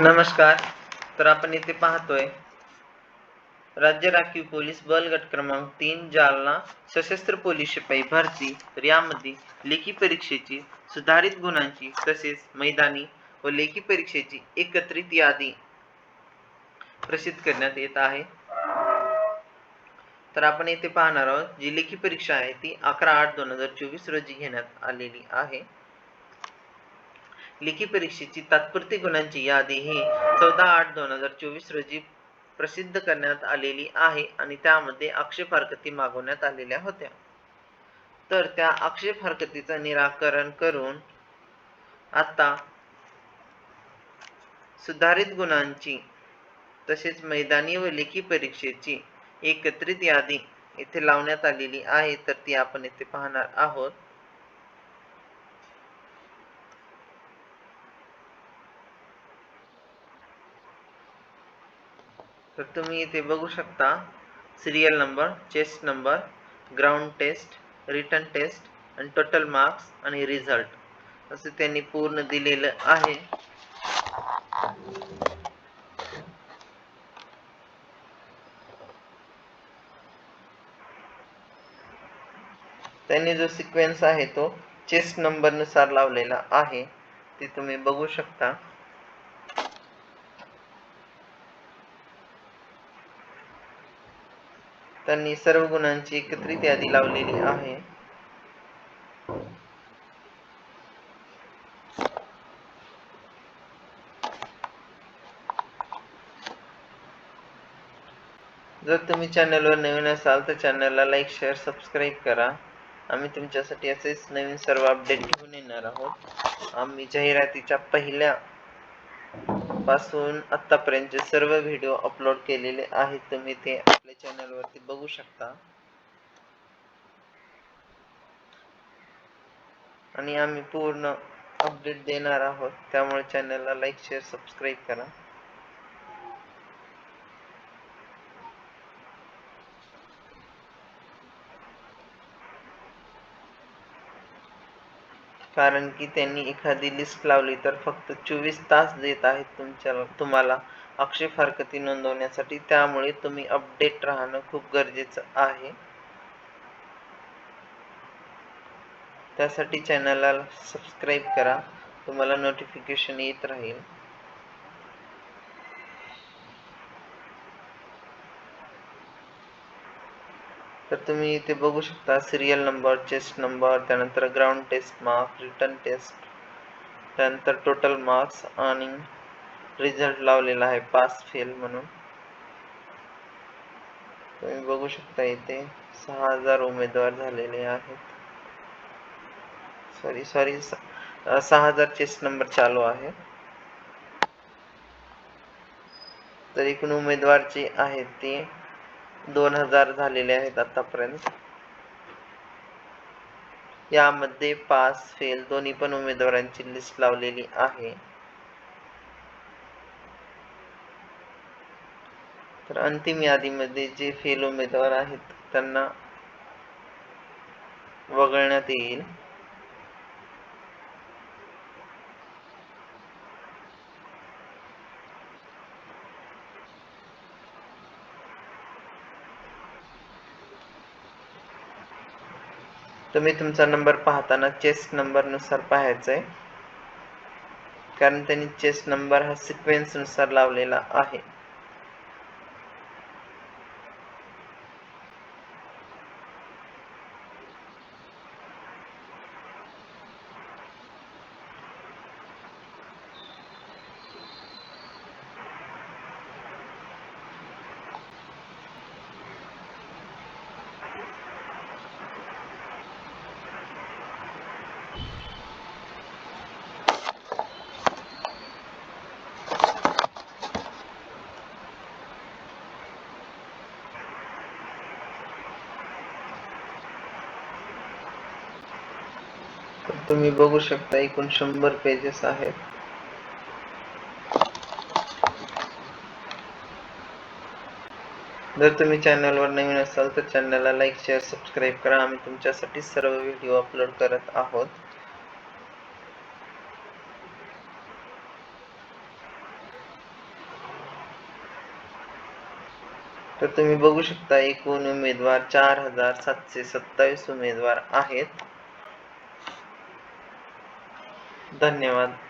नमस्कार. तर आपण इथे पाहतोय राज्य राखीव पोलीस बल गट क्रमांक तीन जालना सशस्त्र पोलीस शिपाई भरती. तर यामध्ये लेखी परीक्षेची सुधारित गुणांची तसेच मैदानी व लेखी परीक्षेची एकत्रित यादी प्रसिद्ध करण्यात येत आहे. तर आपण येथे पाहणार आहोत जी लेखी परीक्षा आहे ती अकरा आठ दोन हजार चोवीस रोजी घेण्यात आलेली आहे. लेखी परीक्षेची तात्पुरती गुणांची यादी ही चौदा आठ दोन हजार चोवीस रोजी प्रसिद्ध करण्यात आलेली आहे आणि त्यामध्ये आक्षेप हरकती मागवण्यात आलेल्या होत्या. तर त्या आक्षेप हरकतीचं निराकरण करून आता सुधारित गुणांची तसेच मैदानी व लेखी परीक्षेची एकत्रित यादी इथे लावण्यात आलेली आहे तर ती आपण इथे पाहणार आहोत. तर तुम्ही इथे बघू शकता. Serial number chest number ground test return test आणि टोटल मार्क्स आणि रिझल्ट असं त्यांनी पूर्ण दिलेलं आहे. त्यांनी जो सिक्वेन्स आहे तो चेस्ट नंबरनुसार लावलेला आहे. ते तुम्ही बघू शकता. त्यांनी सर्व गुणांची एकत्रित यादी लावलेली आहे. जर तुम्ही चॅनलवर नवीन असाल तर चॅनलला लाईक शेअर सबस्क्राईब करा. आम्ही तुमच्यासाठी असेच नवीन सर्व अपडेट घेऊन येणार आहोत. आम्ही जाहिरातीच्या पहिल्या पासून आतापर्यंत सर्व व्हिडिओ अपलोड केलेले आहेत तुम्ही ते आपल्या चॅनलवरती बघू शकता. आणि आम्ही पूर्ण अपडेट देणार आहोत. त्यामुळे चॅनलला लाईक शेअर सबस्क्राईब करा. कारण की त्यांनी एखादी लिस्ट लावली तर फक्त चोवीस तास देत आहेत तुमच्या तुम्हाला. आक्षेप हरकती नोंदवण्यासाठी त्यामुळे तुम्ही अपडेट राहणं खूप गरजेचं आहे. त्यासाठी चॅनलला सबस्क्राईब करा. तुम्हाला नोटिफिकेशन येत राहील. तर तुम्ही इथे बघू शकता सिरियल नंबर चेस्ट नंबर त्यानंतर ground test mark return test त्यानंतर टोटल मार्क्स आणि रिझल्ट लावलेला आहे पास फेल म्हणून. तुम्ही बघू शकता इथे सहा हजार उमेदवार झालेले आहेत. सॉरी सॉरी सहा हजार चेस नंबर चालू आहे. तर एकूण उमेदवार जे आहेत ते दोन हजार झालेले आहेत आतापर्यंत. यामध्ये पास फेल दोन्ही पण उमेदवारांची लिस्ट लावलेली आहे. तर अंतिम यादीमध्ये जे फेल उमेदवार आहेत त्यांना वगळण्यात येईल. तुम्ही तुमचा नंबर पाहताना चेस्ट नंबरनुसार पाहायचा आहे कारण त्यांनी चेस्ट नंबर हा सिक्वेन्सनुसार लावलेला आहे. तुम्ही बघू शकता एकूण शंभर पेजेस आहेत. जर तुम्ही चॅनलवर नवीन असाल तर चॅनलला लाईक शेअर सबस्क्राईब करा. आम्ही तुमच्यासाठी सर्व व्हिडिओ अपलोड करत आहोत. तर तुम्ही बघू शकता एकूण उमेदवार चार हजार सातशे सत्तावीस उमेदवार आहेत. धन्यवाद.